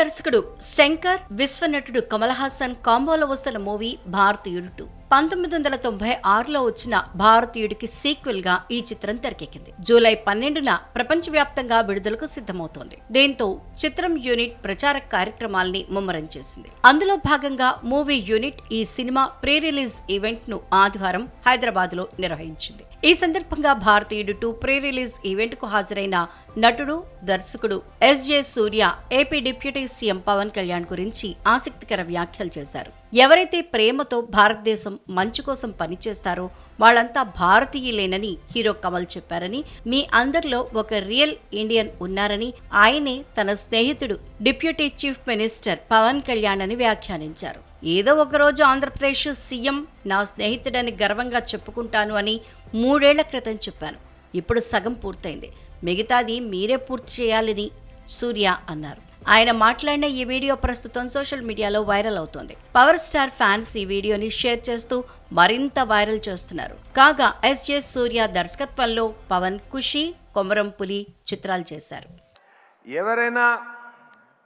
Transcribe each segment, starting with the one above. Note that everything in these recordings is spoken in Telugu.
దర్శకుడు శంకర్ విశ్వనటుడు కమల్ హాసన్ కాంబోలో వస్తున్న మూవీ భారతీయుడు. టూ పంతొమ్మిది వందల తొంభై ఆరులో వచ్చిన భారతీయుడికి సీక్వెల్గా ఈ చిత్రం తెరకెక్కింది. జూలై పన్నెండున ప్రపంచవ్యాప్తంగా విడుదలకు సిద్ధమవుతోంది. దీంతో చిత్రం యూనిట్ ప్రచార కార్యక్రమాల్ని ముమ్మరం చేసింది. అందులో భాగంగా మూవీ యూనిట్ ఈ సినిమా ప్రీ రిలీజ్ ఈవెంట్ను ఆదివారం హైదరాబాద్లో నిర్వహించింది. ఈ సందర్భంగా భారతీయుడు టూ ప్రీ రిలీజ్ ఈవెంట్కు హాజరైన నటుడు దర్శకుడు S J Surya AP deputy CM Pawan Kalyan గురించి ఆసక్తికర వ్యాఖ్యలు చేశారు. ఎవరైతే ప్రేమతో భారతదేశం మంచు కోసం పనిచేస్తారో వాళ్ళంతా భారతీయులేనని హీరో కమల్ చెప్పారని మీ అందరిలో ఒక రియల్ ఇండియన్ ఉన్నారని ఆయనే తన స్నేహితుడు deputy chief minister Pawan Kalyan అని వ్యాఖ్యానించారు. ఏదో ఒకరోజు ఆంధ్రప్రదేశ్ సీఎం నా స్నేహితుడని గర్వంగా చెప్పుకుంటాను అని మూడేళ్ళ క్రితం చెప్పాను. ఇప్పుడు సగం పూర్తయింది. మిగతాది మీరే పూర్తి చేయాలని సూర్య అన్నారు. ఆయన మాట్లాడిన ఈ వీడియో ప్రస్తుతం సోషల్ మీడియాలో వైరల్ అవుతోంది. పవర్ స్టార్ ఫ్యాన్స్ ఈ వీడియోని షేర్ చేస్తూ మరింత వైరల్ చేస్తున్నారు. కాగా ఎస్జే సూర్య దర్శకత్వంలో పవన్ ఖుషి కొమరం పులి చిత్రాలు చేశారు. ఎవరైనా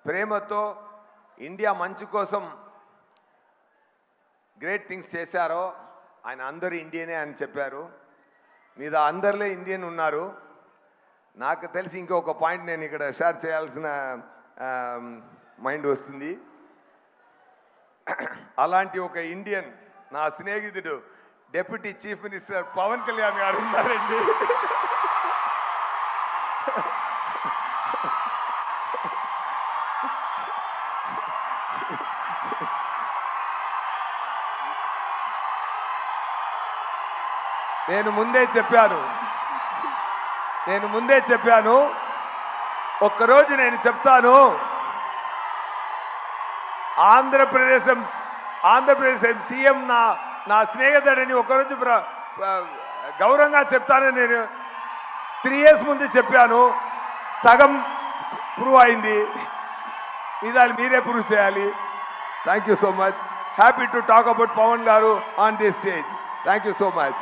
ప్రేమతో ఇండియా మంచు కోసం గ్రేట్ థింగ్స్ చేశారో ఆయన అందరూ ఇండియనే అని చెప్పారు. మీద అందరిలో ఇండియన్ ఉన్నారు. నాకు తెలిసి ఇంకొక పాయింట్ నేను ఇక్కడ షేర్ చేయాల్సిన మైండ్ వస్తుంది. అలాంటి ఒక ఇండియన్ నా స్నేహితుడు deputy chief minister Pawan Kalyan garu ఉన్నారండి. నేను ముందే చెప్పాను. నేను ముందే చెప్పాను. ఒక్కరోజు నేను చెప్తాను. ఆంధ్రప్రదేశ్ ఆంధ్రప్రదేశ్ సీఎం నా నా స్నేహితుడని ఒకరోజు ప్ర- గౌరవంగా చెప్తానని నేను త్రీ ఇయర్స్ ముందు చెప్పాను. సగం ప్రూవ్ అయింది. ఇది మీరే ప్రూవ్ చేయాలి. Thank you so much. Happy to talk about Pawan garu on the stage. Thank you so much.